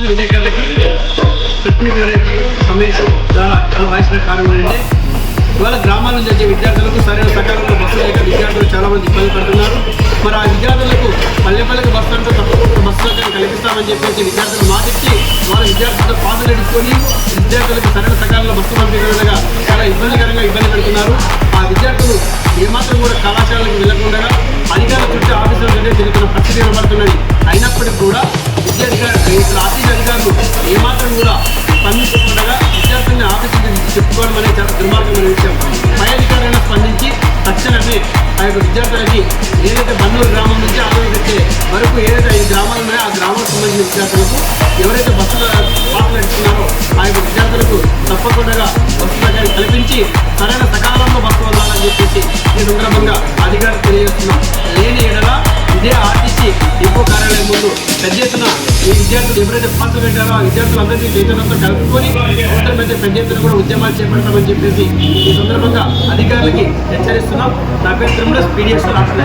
విలేకరులకి ప్రతినిధులకి సమావేశం ద్వారా వాయిస్ కారణం ఏంటంటే ఇవాళ గ్రామాల నుంచి వచ్చే విద్యార్థులకు సరైన సకాలంలో బస్సు లేక విద్యార్థులు చాలా మంది ఇబ్బంది పడుతున్నారు మరి ఆ విద్యార్థులకు పల్లెపల్లెకి బస్సు అంటే తప్పకుండా బస్సు సౌకర్యం కల్పిస్తామని చెప్పేసి విద్యార్థులు మాటిచ్చి వాళ్ళ విద్యార్థులతో పాదులు ఎడుచుకొని విద్యార్థులకు సరైన సకాలంలో బస్సు పంపించగా చాలా ఇబ్బందికరంగా ఇబ్బంది పెడుతున్నారు. స్పందించకుండా విద్యార్థుల్ని ఆఫీస్ చెప్పుకోవడం అనేది చాలా దుర్మార్గమైన విషయం. పై అధికారులను స్పందించి తక్షణమే ఆ యొక్క విద్యార్థులకి ఏదైతే బన్నూరు గ్రామం నుంచి ఆలోచించే వరకు ఏదైతే ఈ గ్రామాలు ఉన్నాయో ఆ గ్రామాలకు సంబంధించిన విద్యార్థులకు ఎవరైతే బస్సుల పాటలు నడుస్తున్నారో ఆ యొక్క విద్యార్థులకు తప్పకుండా బస్సు సౌకర్యం కల్పించి సరైన సకాలంలో బస్సు వదలాలని చెప్పేసి ఈ సందర్భంగా అధికారులు తెలియజేస్తున్నాం. లేని ఎడల ఇదే ఆర్టీసీ ముందు పెద్ద ఎత్తున ఈ విద్యార్థులు ఎవరైతే పాత్ర పెట్టారో ఆ విద్యార్థులందరినీ చైతన్యంతో కలుపుకొని అవసరమైతే పెద్ద ఎత్తున కూడా ఉద్యమాలు చేపడతామని చెప్పేసి ఈ సందర్భంగా అధికారులకి హెచ్చరిస్తున్నాం. నా పేరు తిరుమల పీడిఎస్ రాష్ట్ర